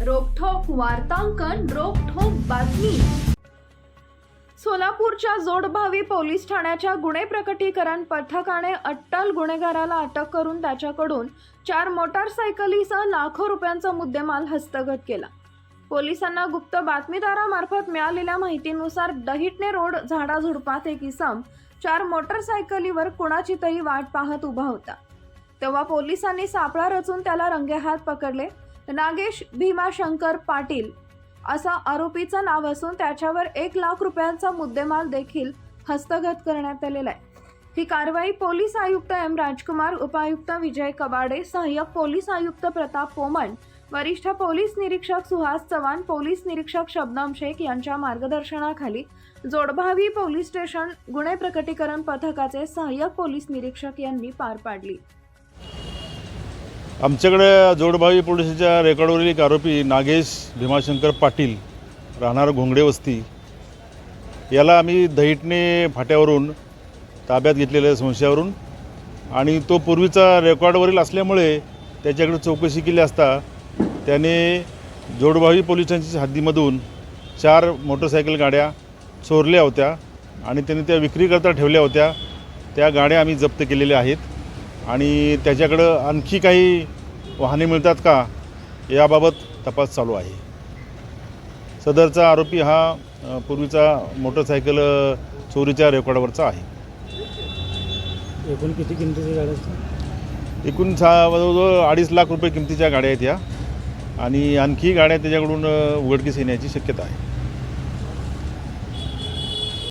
वार्तांकन रोखोक बातमी. सोलापूरच्या जोडभावी पोलीस ठाण्याच्या गुन्हे प्रकटीकरण पथकाने अट्टल गुन्हेगाराला अटक करून त्याच्याकडून चार मोटारसायकलीसह लाखो रुपयांचा मुद्देमाल हस्तगत केला. पोलिसांना गुप्त बातमीदारामार्फत मिळालेल्या माहितीनुसार दहिटणे रोड झाडाझुडपात एक इसम चार मोटारसायकलीवर कुणाची तरी वाट पाहत उभा होता. तेव्हा पोलिसांनी सापळा रचून त्याला रंगेहात पकडले. नागेश भीमाशंकर पाटील असा आरोपीचं नाव असून त्याच्यावर एक लाख रुपयांचा मुद्देमाल देखील हस्तगत करण्यात आलेला आहे. ही कारवाई पोलीस आयुक्त एम. राजकुमार उपायुक्त विजय कबाडे सहाय्यक पोलीस आयुक्त प्रताप पोमण वरिष्ठ पोलीस निरीक्षक सुहास चव्हाण पोलीस निरीक्षक शबनम शेख यांच्या मार्गदर्शनाखाली जोडभावी पोलीस स्टेशन गुन्हे प्रकटीकरण पथकाचे सहाय्यक पोलीस निरीक्षक यांनी पार पाडली. आमच्याकडे जोडभावी पोलिसाच्या रेकॉर्डवरील एक आरोपी नागेश भीमाशंकर पाटील राहणार घोंगडे वस्ती. याला आम्ही दहिटणे फाट्यावरून ताब्यात घेतलेल्या संशयावरून आणि तो पूर्वीचा रेकॉर्डवरील असल्यामुळे त्याच्याकडे चौकशी केली असता त्याने जोडभावी पोलिसांच्या हद्दीमधून चार मोटरसायकल गाड्या चोरल्या होत्या आणि त्याने त्या विक्रीकरता ठेवल्या होत्या. त्या गाड्या आम्ही जप्त केलेल्या आहेत. आणि त्याच्याकडं आणखी काही वाहने मिळतात का? याबाबत तपास चालू आहे. सदरचा आरोपी हा पूर्वीचा मोटरसायकल चोरीच्या रेकॉर्डवरचा आहे. एकूण किती किमतीची गाडी असते? एकूण सा जवळजवळ अडीच लाख रुपये किमतीच्या गाड्या आहेत ह्या आणि आणखी गाड्या त्याच्याकडून उघडकीस येण्याची शक्यता आहे.